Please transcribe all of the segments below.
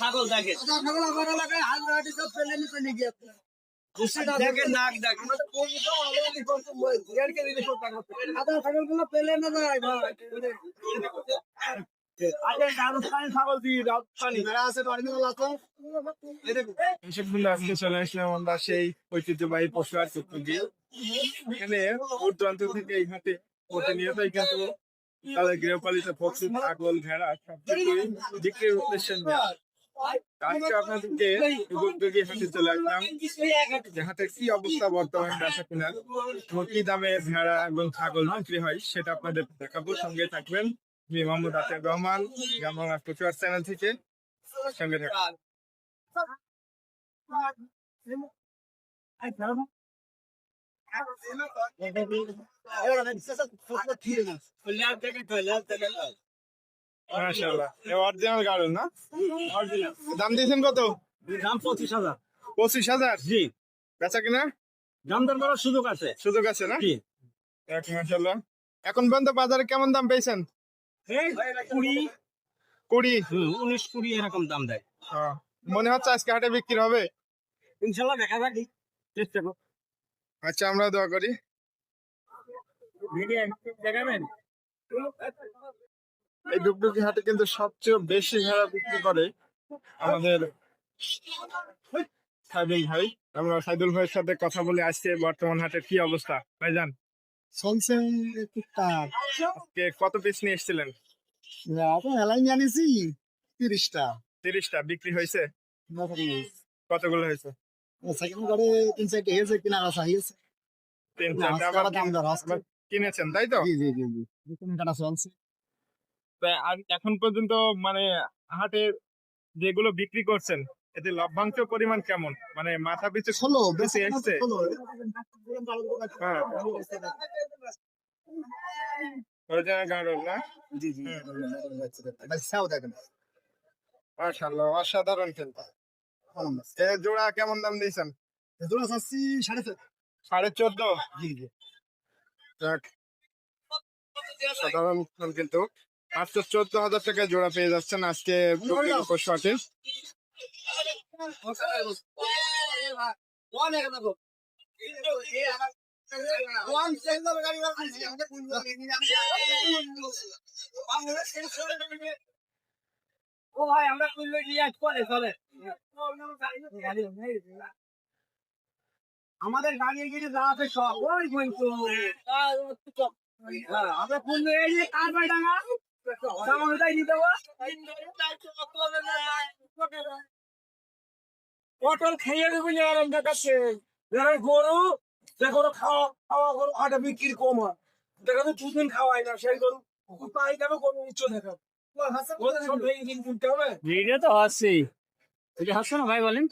ছাগল দেখেন নাক দেখেন ছাগল চলে আসলাম আমরা সেই ঐতিহ্যবাহী পশু আর চক্ষু দিয়ে এখানে দূর দূরান্ত থেকে এই হাটে প্রতিনিয়তই কিন্তু তাদের গৃহপালিত পশু ছাগল ভেড়া উদ্দেশ্যে। আজকে আপনাদেরকে উদ্যোগী হাটে চলে আসলাম যে কি অবস্থা বর্তমানে বেচা কেনার এবং কি দামে ভেড়া এবং ছাগল বিক্রি হয় সেটা আপনাদের দেখাবো সঙ্গে থাকবেন আমি মোহাম্মদ আতিক রহমান গ্রাম প্রচার চ্যানেল থেকে সঙ্গে থাকবেন মাশাআল্লাহ। এ অরিজিনাল গাড়ল না? দাম দিয়েছেন কত? দাম পঁচিশ হাজার। পঁচিশ হাজার? জি। বেচা কিনা? দাম দর করার সুযোগ আছে। সুযোগ আছে না? জি। মাশাআল্লাহ। এখন পর্যন্ত বাজারে কেমন দাম পেয়েছেন? কুড়ি। কুড়ি? উনিশ কুড়ি এরকম দাম দেয়। হ্যাঁ। মনে হচ্ছে আজকে হাটে বিক্রি হবে? ইনশাল্লাহ দেখা যাক। চেষ্টা করো আচ্ছা আমরা দোয়া করি। দেখাবেন। এই ডুগডুগি হাটে কিন্তু সবচেয়ে বেশি ভেড়া বিক্রি করে আমাদের সাইদুল ভাই। আমরা সাইদুল ভাইয়ের সাথে কথা বলে আসছে বর্তমান হাটের কি অবস্থা। ভাইজান চলছে টুকটাক। কে কত পিস নিয়ে এসেছিলেন? হেলাই তিরিশটা। তিরিশটা বিক্রি হয়েছে? কতগুলো হয়েছে? সেকেন্ড করে তিন চারটে হয়েছে কিনা হয়েছে। তিন চারটে কিনেছেন তাই তো? জি জি জি জি। চলছে তা আর এখন পর্যন্ত মানে হাটে যেগুলো বিক্রি করছেন এতে লভ্যাংশ পরিমাণ কেমন? মানে মাথা পিছু ষোলো বেশি এসছে হ্যাঁ। মাশাআল্লাহ অসাধারণ কিন্তু। জোড়া কেমন দাম দিয়েছেন? দুটো চাচ্ছি সাড়ে সাড়ে চোদ্দ। জি জি। সাধারণ কিন্তু। মাত্র চোদ্দ হাজার টাকা জোড়া পেয়ে যাচ্ছেন আজকে ও ভাই আমরা নিয়ে আজ চলে আমাদের গাড়ি গিয়ে যা আছে সব। ওই কিন্তু। হ্যাঁ, আমরা পুনলে এই কার বাই ডাঙা। পটল খেয়ে দেবো যে আরাম দেখাচ্ছে। যারা গরু যে গরু খাওয়া খাওয়া গরু আটা বিক্রি কম হয়। দেখা তো দুদিন খাওয়াই না সেই গরু পাই যাবে গরু উচ্চ দেখা ভিডিও তো হচ্ছেই। এটা হচ্ছে না ভাই বলেন?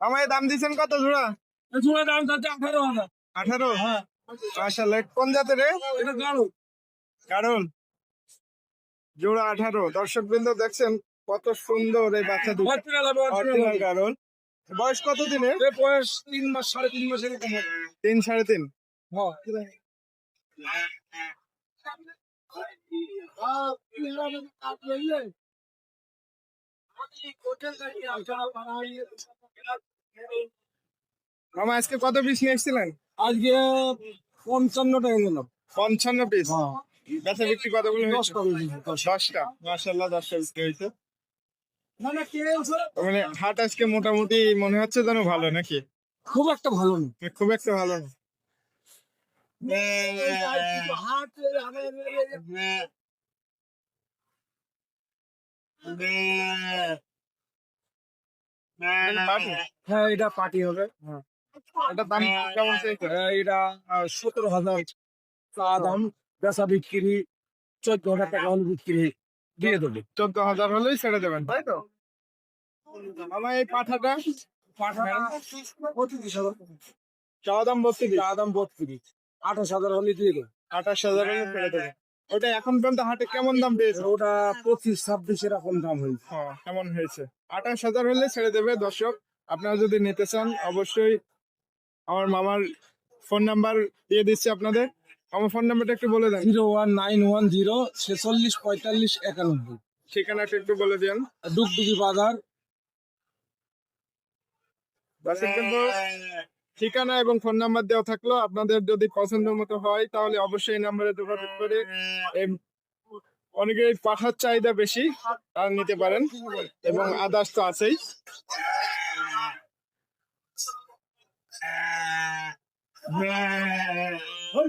আমার দাম দিয়েছেন কত জোড়া? জোড়া দাম যাচ্ছে আঠারো হাজার। আঠারো? মাশাআল্লাহ কোন জাতের রে? এটা গাড়ো কারণ জোড়া আঠারো। দর্শক বৃন্দ দেখছেন কত সুন্দর এই বাচ্চা কারণ। বয়স কত দিনে বয়স তিন মাস সাড়ে তিন মাসের তিন সাড়ে তিন। হ্যাঁ। মামা আজকে কত পিস নিয়ে এসেছিলেন? আজকে পঞ্চান্নটা পঞ্চান্ন পিস হ্যাঁ। বেচা বিক্রি দশটা দশটা। মাসাল্লাহ দশটা বিক্রি হয়েছে। মানে হাট আজকে মোটামুটি মনে হচ্ছে যেন ভালো নাকি? খুব একটা ভালো না। খুব একটা ভালো না। হ্যাঁ এটা পার্টি হবে এটা দাম কেমন হ্যাঁ, এটা সতেরো হাজার চা দাম। বেচা বিক্রি চোদ্দ হাজার টাকা হলে বিক্রি দিয়ে দেবে। চোদ্দ হাজার হলেই ছেড়ে দেবেন। তাই তো? আমার এই পাঠাটা পঁচিশ হাজার। চাওয়া দাম বত্রিশ। চা দাম বত্রিশ। আঠাশ হাজার হলে দিয়ে দেবে। আঠাশ হাজার হলে ছেড়ে দেবেন। ওটা এখন পর্যন্ত হাটে কেমন দাম পেয়েছে? ওটা পঁচিশ ছাব্বিশ এরকম দাম হয়েছে। হ্যাঁ কেমন হয়েছে? আঠাশ হাজার হলে ছেড়ে দেবে দর্শক। আপনারা যদি নিতে চান অবশ্যই আমার মামার ফোন নাম্বার দিয়ে দিচ্ছি আপনাদের। আমার ফোন নাম্বারটা একটু বলে দেন। Zero one nine one zero ছেচল্লিশ পঁয়তাল্লিশ একানব্বই। ঠিকানাটা একটু বলে দেন। ডুগডুগি বাজার। ঠিকানা এবং ফোন নাম্বার দেওয়া থাকল। আপনাদের যদি পছন্দ মতো হয় তাহলে অবশ্যই এই নাম্বারে যোগাযোগ করে অনেকের পাঠার চাহিদা বেশি তারা নিতে পারেন। এবং আদার্স তো আছেই। কোন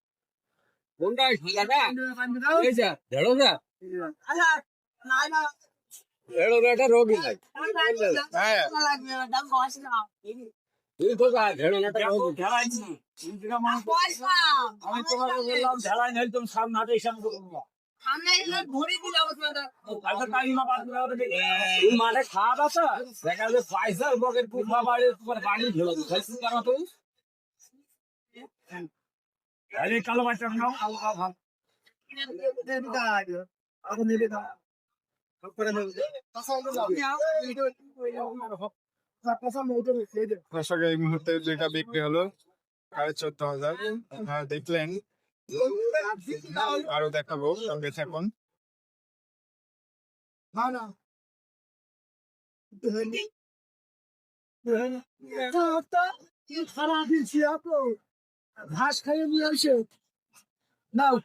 যে দেড়ো যা দেড়ো একটা রোগী নাই। হ্যাঁ। তুই তো যা দেড়ো আমি তোমাকে বললাম ঢেলাই নেই তুমি সামনে হাতে ওটা মাঠে খাওয়া দাওয়া দেখা যাচ্ছে পয়সা বাড়ি ঢেলো খাইছি কারণ তুই? আরে কালো বাচ্চা নাও। কালো কালো ভাত দর্শক এই মুহূর্তে দুইটা বিক্রি হলো সাড়ে চোদ্দ হাজার। আপনারা দেখলেন আরও দেখাবো সঙ্গে থাকুন। ঘাস খাইয়ে নিয়ে আসে নাও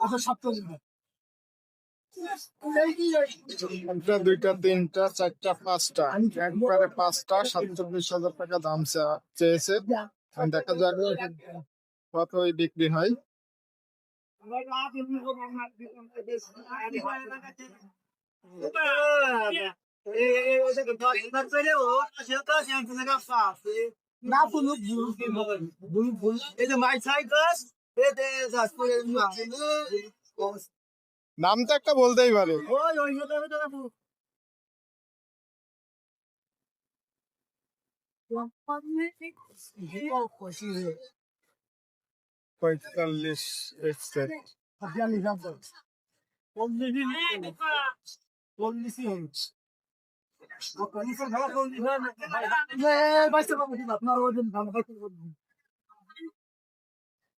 আচ্ছা সপ্তাহ একটা দুইটা, তিনটা, চারটা, পাঁচটা। একবারে পাঁচটা, সাতচল্লিশ হাজার টাকা দাম চেয়েছে। দেখা যাক কতই বিক্রি হয়। করে নাম তো একটা বলতেই পারে। পঁয়তাল্লিশ এসছে আপনি জানতো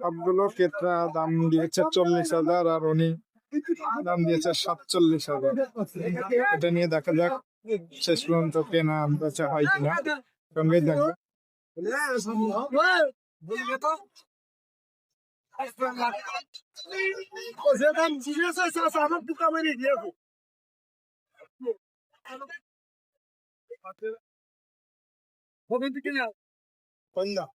সবগুলো কেতরা দাম দিয়েছে চল্লিশ হাজার আর উনি দাম দিয়েছে সাতচল্লিশ হাজার। এটা নিয়ে দেখা যাক শেষ পর্যন্ত কেনা বেচা হয় কিনা। সঙ্গে দেখবে আমার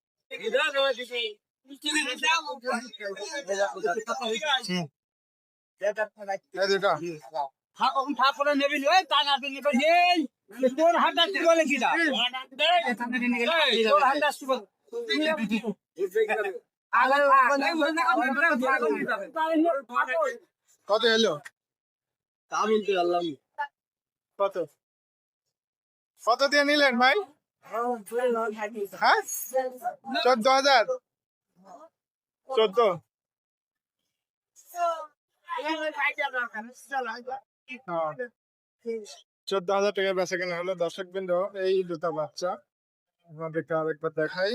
কত এলো? তা বলতে পারলাম কত? কত দিয়ে নিলেন ভাই? চোদ্দ হাজার। চোদ্দ। হাজার টাকা বেচা কেনা হলো। দর্শক বিন্দু এই দুটা বাচ্চা আপনাদেরকে আরেকবার দেখাই।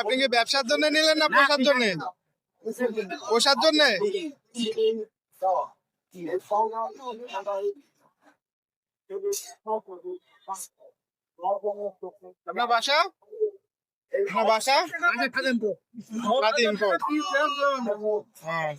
আপনি কি ব্যবসার জন্য নিলেন না পোষার জন্য? পোষার জন্য? আপনার বাসা? আপনার বাসা? হ্যাঁ।